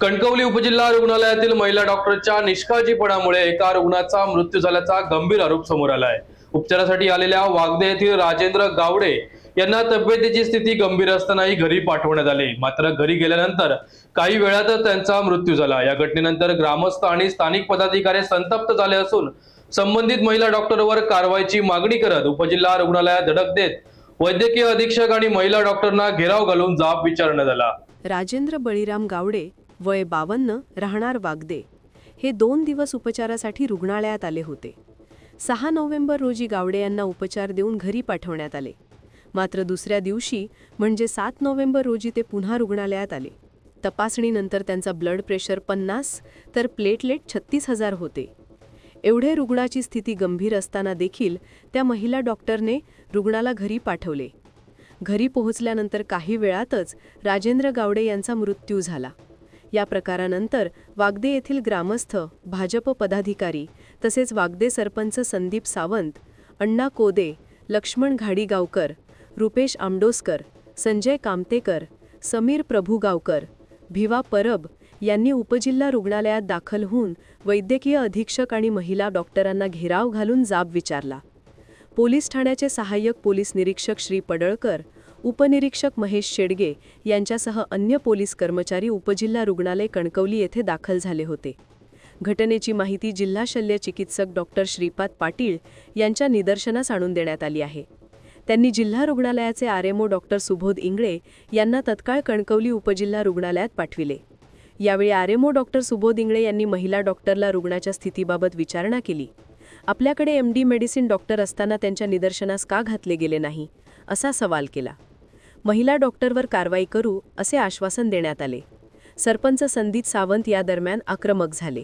कणकवली उपजिल्हा रुग्णालयातील महिला डॉक्टरच्या निष्काळजीपणामुळे एका रुग्णाचा मृत्यू झाल्याचा गंभीर आरोप समोर आला आहे उपचारासाठी आलेल्या वागदे येथील राजेंद्र गावडे यांना तब्येतीची स्थिती गंभीर असतानाही घरी पाठवण्यात आले. मात्र घरी गेल्यानंतर काही वेळातच त्यांचा मृत्यू झाला. या घटनेनंतर ग्रामस्थ आणि स्थानिक पदाधिकारी संतप्त झाले असून संबंधित महिला डॉक्टरवर कारवाईची मागणी करत उपजिल्हा रुग्णालयात धडक देत वैद्यकीय अधीक्षक आणि महिला डॉक्टरना घेराव घालून जाब विचारण्यात आला. राजेंद्र बळीराम गावडे वय बावन्न राहणार वागदे. हे दोन दिवस उपचारासाठी रुग्णालयात आले होते. सहा नोव्हेंबर रोजी गावडे यांना उपचार देऊन घरी पाठवण्यात आले. मात्र दुसऱ्या दिवशी म्हणजे सात नोव्हेंबर रोजी ते पुन्हा रुग्णालयात आले. तपासणीनंतर त्यांचा ब्लड प्रेशर पन्नास तर प्लेटलेट छत्तीस हजार होते. एवढे रुग्णाची स्थिती गंभीर असताना देखील त्या महिला डॉक्टरने रुग्णाला घरी पाठवले. घरी पोहोचल्यानंतर काही वेळातच राजेंद्र गावडे यांचा मृत्यू झाला. या प्रकारानंतर वागदे येथील ग्रामस्थ भाजप पदाधिकारी तसेच वागदे सरपंच संदीप सावंत अण्णा कोदे लक्ष्मण घाडीगावकर रुपेश आमडोसकर संजय कामतेकर समीर प्रभुगावकर भिवा परब यांनी उपजिल्हा रुग्णालयात दाखल होऊन वैद्यकीय अधीक्षक आणि महिला डॉक्टरांना घेराव घालून जाब विचारला. पोलीस ठाण्याचे सहाय्यक पोलीस निरीक्षक श्री पडळकर उपनिरीक्षक महेश शेडगे यांच्यासह अन्य पोलीस कर्मचारी उपजिल्हा रुग्णालय कणकवली येथे दाखल झाले होते. घटनेची माहिती जिल्हा शल्य चिकित्सक डॉक्टर श्रीपाद पाटील यांच्या निदर्शनास आणून देण्यात आली आहे. त्यांनी जिल्हा रुग्णालयाचे आरएमओ डॉक्टर सुबोध इंगळे यांना तत्काळ कणकवली उपजिल्हा रुग्णालयात पाठविले. यावेळी आरएमओ डॉक्टर सुबोध इंगळे यांनी महिला डॉक्टरला रुग्णाच्या स्थितीबाबत विचारणा केली. आपल्याकडे एम डी मेडिसिन डॉक्टर असताना त्यांच्या निदर्शनास का घातले गेले नाही? असा सवाल केला. महिला डॉक्टरवर कारवाई करू असे आश्वासन देण्यात आले. सरपंच संदीप सावंत या दरम्यान आक्रमक झाले.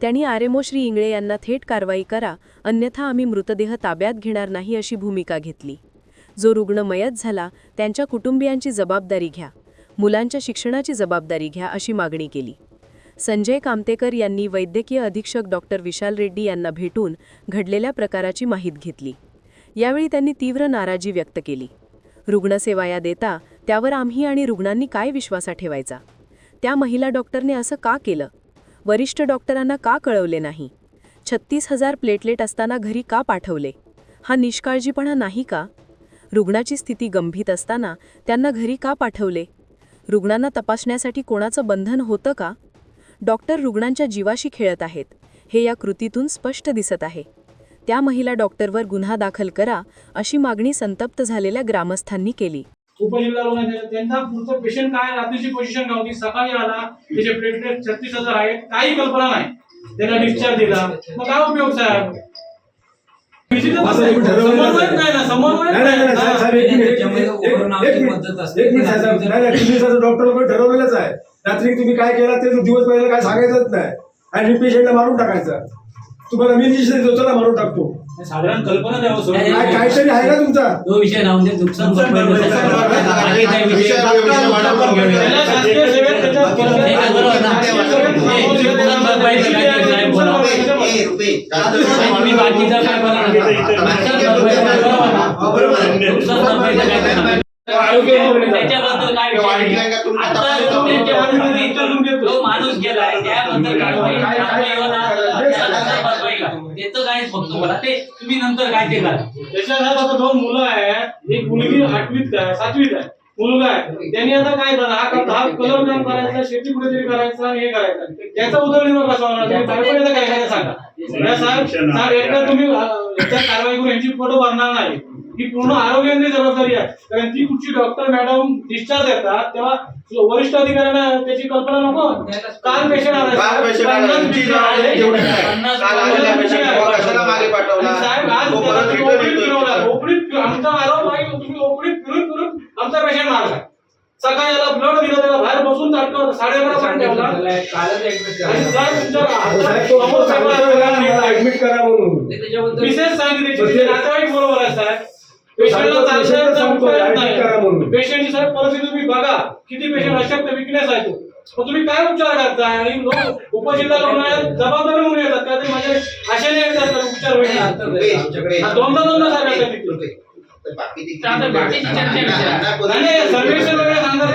त्यांनी आरएमओ श्री इंगळे यांना थेट कारवाई करा अन्यथा आम्ही मृतदेह ताब्यात घेणार नाही अशी भूमिका घेतली. जो रुग्ण मयत झाला त्यांच्या कुटुंबियांची जबाबदारी घ्या. मुलांच्या शिक्षणाची जबाबदारी घ्या अशी मागणी केली. संजय कामतेकर यांनी वैद्यकीय अधीक्षक डॉक्टर विशाल रेड्डी यांना भेटून घडलेल्या प्रकाराची माहीत घेतली. यावेळी त्यांनी तीव्र नाराजी व्यक्त केली. रुग्णसेवा या देता त्यावर आम्ही आणि रुग्णांनी काय विश्वासा ठेवायचा? त्या महिला डॉक्टरने असं का केलं? वरिष्ठ डॉक्टरांना का कळवले नाही? छत्तीस हजार प्लेटलेट असताना घरी का पाठवले? हा निष्काळजीपणा नाही का? रुग्णाची स्थिती गंभीर असताना त्यांना घरी का पाठवले? रुग्णांना तपासण्यासाठी कोणाचं बंधन होतं का? डॉक्टर रुग्णांच्या जीवाशी खेळत आहेत हे या कृतीतून स्पष्ट दिसत आहे. त्या महिला डॉक्टरवर गुन्हा दाखल करा अशी मागणी संतप्त झालेल्या ग्रामस्थांनी केली. उपजिल्हा रुग्णालय त्यांचा पुढचं पेशंट काय रात्रीची पोझिशन सकाळी आला त्याचे प्लेटलेट छत्तीस हजार आहेत काही कल्पना नाही. डिस्चार्ज दिला. मग काय उपयोग साहेब? डॉक्टर ठरवलेलंच आहे रात्री तुम्ही काय केला ते दिवस पहिला काय सांगायचंच नाही. आणि पेशंटला मारून टाकायचं. तुम्हाला मी देतो चला मारून टाकतो. साधारण कल्पना द्यावं काय काहीतरी आहे ना तुमचा? तो विषय राहून दे नुकसान भरपाई बाकी काही विषय तुम्ही बाकीचा काय बोला. नुकसान भरपाई त्याच्याबद्दल काय जो माणूस गेलाय त्याबद्दल? त्याचं काय फक्त बोला. ते तुम्ही नंतर काय ते करा. त्याच्या घरात आता दोन मुलं आहेत एक मुलगी आठवीत आहे सातवीत आहे. मुलगा आहे. त्यांनी आता काय झालं? हा का- हा कलर काम करायचा शेती कुठेतरी करायचं आणि हे करायचं. त्याचा उदरनिर्वाह कसा होणार तुम्ही. कारवाईचं काय काय सांगा? साहेब एकदा तुम्ही कारवाई करून यांची फोटो भरणार नाही. ही पूर्ण आरोग्याची जबाबदारी आहे. कारण ती कुठची डॉक्टर मॅडम डिस्चार्ज देतात तेव्हा वरिष्ठ अधिकाऱ्यांना त्याची कल्पना नको. काल पेशंट आला ओपडीत आमचा आरोप आहे की तुम्ही ओपडीत फिरून फिरून आमचा पेशंट मारला सकाळी याला ब्लड दिलं त्याला बाहेर बसून ताटकं साडे अकरा पर्यंत ठेवला. ऍडमिट करा म्हणून. विशेष सांगितले पण नातेवाईक बरोबर आहे साहेब. पेशंटला सांगतो, चालता patient येत सांगतो, नाही, admit करा म्हणून. पेशंटची साहेब परिस्थिती तुम्ही बघा किती पेशंट अशक्त विकनेस आहे तो मग तुम्ही काय उपचार करताय आणि लोक उपजिल्हा रुग्णालयात जबाबदारी म्हणून येतात का ते माझ्या आशेने येतात उपचार होईल हा, दोनदा दोनदा. तर बाकीची सर्वेक्षण वगैरे सांगणार